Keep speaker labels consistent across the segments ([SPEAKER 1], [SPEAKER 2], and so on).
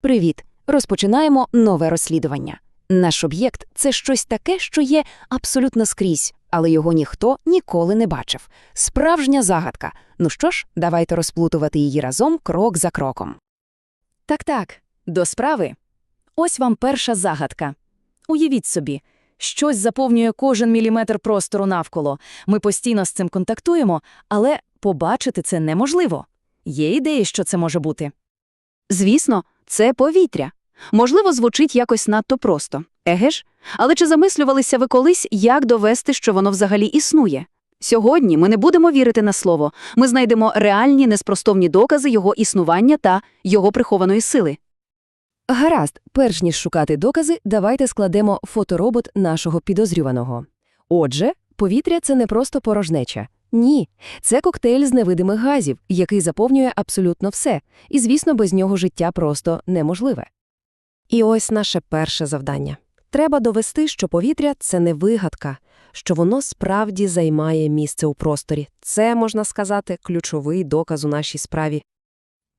[SPEAKER 1] Привіт! Розпочинаємо нове розслідування. Наш об'єкт це щось таке, що є абсолютно скрізь, але його ніхто ніколи не бачив. Справжня загадка. Ну що ж, давайте розплутувати її разом крок за кроком.
[SPEAKER 2] Так-так, до справи. Ось вам перша загадка. Уявіть собі, щось заповнює кожен міліметр простору навколо. Ми постійно з цим контактуємо, але побачити це неможливо. Є ідеї, що це може бути?
[SPEAKER 3] Звісно, це повітря. Можливо, звучить якось надто просто. Еге ж? Але чи замислювалися ви колись, як довести, що воно взагалі існує? Сьогодні ми не будемо вірити на слово. Ми знайдемо реальні неспростовні докази його існування та його прихованої сили.
[SPEAKER 1] Гаразд, перш ніж шукати докази, давайте складемо фоторобот нашого підозрюваного. Отже, повітря це не просто порожнеча. Ні, це коктейль з невидимих газів, який заповнює абсолютно все, і, звісно, без нього життя просто неможливе. І ось наше перше завдання. Треба довести, що повітря – це не вигадка, що воно справді займає місце у просторі. Це, можна сказати, ключовий доказ у нашій справі.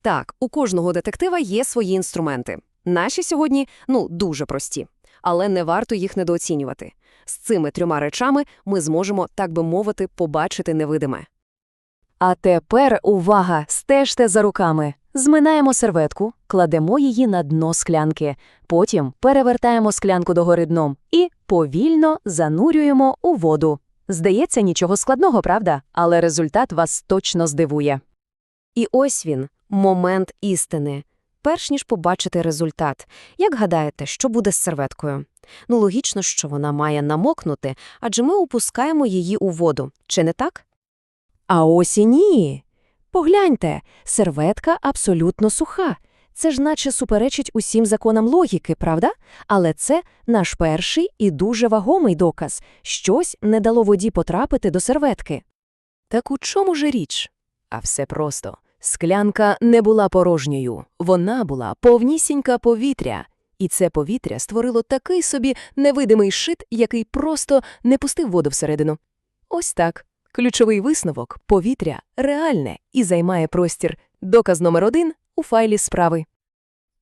[SPEAKER 1] Так, у кожного детектива є свої інструменти. Наші сьогодні, ну, дуже прості. Але не варто їх недооцінювати. З цими трьома речами ми зможемо, так би мовити, побачити невидиме.
[SPEAKER 2] А тепер увага, стежте за руками. Зминаємо серветку, кладемо її на дно склянки, потім перевертаємо склянку догори дном і повільно занурюємо у воду. Здається, нічого складного, правда? Але результат вас точно здивує.
[SPEAKER 1] І ось він, момент істини. Перш ніж побачити результат, як гадаєте, що буде з серветкою? Ну, логічно, що вона має намокнути, адже ми опускаємо її у воду. Чи не так? А ось і ні. Погляньте, серветка абсолютно суха. Це ж наче суперечить усім законам логіки, правда? Але це наш перший і дуже вагомий доказ. Щось не дало воді потрапити до серветки. Так у чому же річ? А все просто. Склянка не була порожньою, вона була повнісінька повітря. І це повітря створило такий собі невидимий шит, який просто не пустив воду всередину. Ось так. Ключовий висновок – повітря реальне і займає простір. Доказ номер один у файлі справи.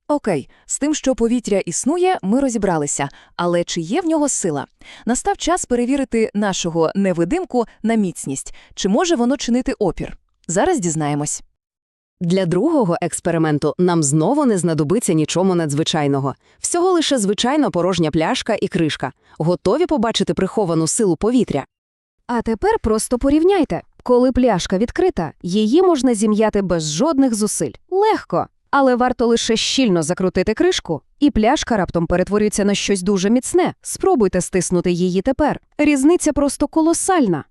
[SPEAKER 2] Окей, з тим, що повітря існує, ми розібралися. Але чи є в нього сила? Настав час перевірити нашого невидимку на міцність. Чи може воно чинити опір? Зараз дізнаємось.
[SPEAKER 3] Для другого експерименту нам знову не знадобиться нічого надзвичайного. Всього лише звичайно порожня пляшка і кришка. Готові побачити приховану силу повітря?
[SPEAKER 1] А тепер просто порівняйте. Коли пляшка відкрита, її можна зім'яти без жодних зусиль. Легко. Але варто лише щільно закрутити кришку, і пляшка раптом перетворюється на щось дуже міцне. Спробуйте стиснути її тепер. Різниця просто колосальна.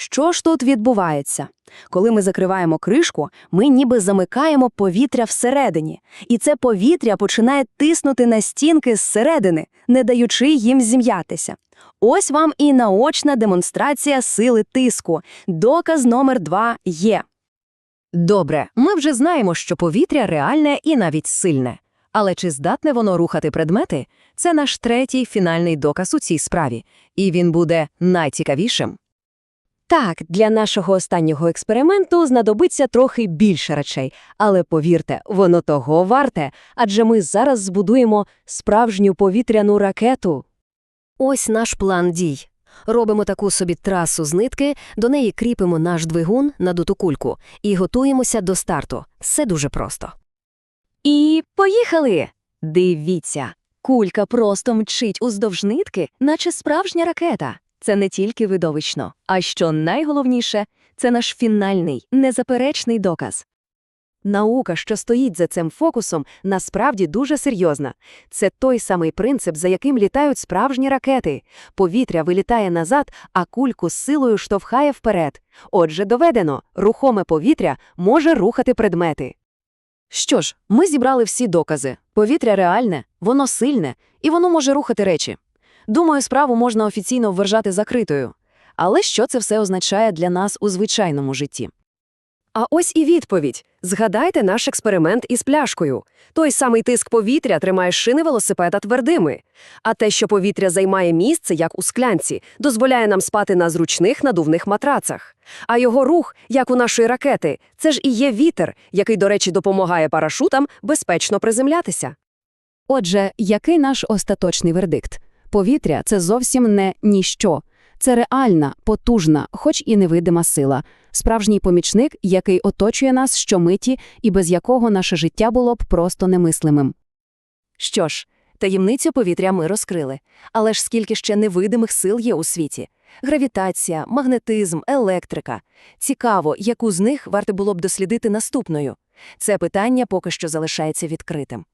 [SPEAKER 3] Що ж тут відбувається? Коли ми закриваємо кришку, ми ніби замикаємо повітря всередині, і це повітря починає тиснути на стінки зсередини, не даючи їм зім'ятися. Ось вам і наочна демонстрація сили тиску. Доказ номер два є. Добре, ми вже знаємо, що повітря реальне і навіть сильне. Але чи здатне воно рухати предмети? Це наш третій фінальний доказ у цій справі, і він буде найцікавішим. Так, для нашого останнього експерименту знадобиться трохи більше речей, але повірте, воно того варте, адже ми зараз збудуємо справжню повітряну ракету. Ось наш план дій. Робимо таку собі трасу з нитки, до неї кріпимо наш двигун на дуту кульку і готуємося до старту. Все дуже просто. І поїхали! Дивіться, кулька просто мчить уздовж нитки, наче справжня ракета. Це не тільки видовищно, а що найголовніше, це наш фінальний, незаперечний доказ. Наука, що стоїть за цим фокусом, насправді дуже серйозна. Це той самий принцип, за яким літають справжні ракети. Повітря вилітає назад, а кульку з силою штовхає вперед. Отже, доведено, рухоме повітря може рухати предмети. Що ж, ми зібрали всі докази. Повітря реальне, воно сильне, і воно може рухати речі. Думаю, справу можна офіційно вважати закритою. Але що це все означає для нас у звичайному житті?
[SPEAKER 1] А ось і відповідь. Згадайте наш експеримент із пляшкою. Той самий тиск повітря тримає шини велосипеда твердими. А те, що повітря займає місце, як у склянці, дозволяє нам спати на зручних надувних матрацах. А його рух, як у нашої ракети, це ж і є вітер, який, до речі, допомагає парашутам безпечно приземлятися.
[SPEAKER 2] Отже, який наш остаточний вердикт? Повітря – це зовсім не ніщо. Це реальна, потужна, хоч і невидима сила. Справжній помічник, який оточує нас щомиті і без якого наше життя було б просто немислимим.
[SPEAKER 3] Що ж, таємницю повітря ми розкрили. Але ж скільки ще невидимих сил є у світі? Гравітація, магнетизм, електрика. Цікаво, яку з них варто було б дослідити наступною. Це питання поки що залишається відкритим.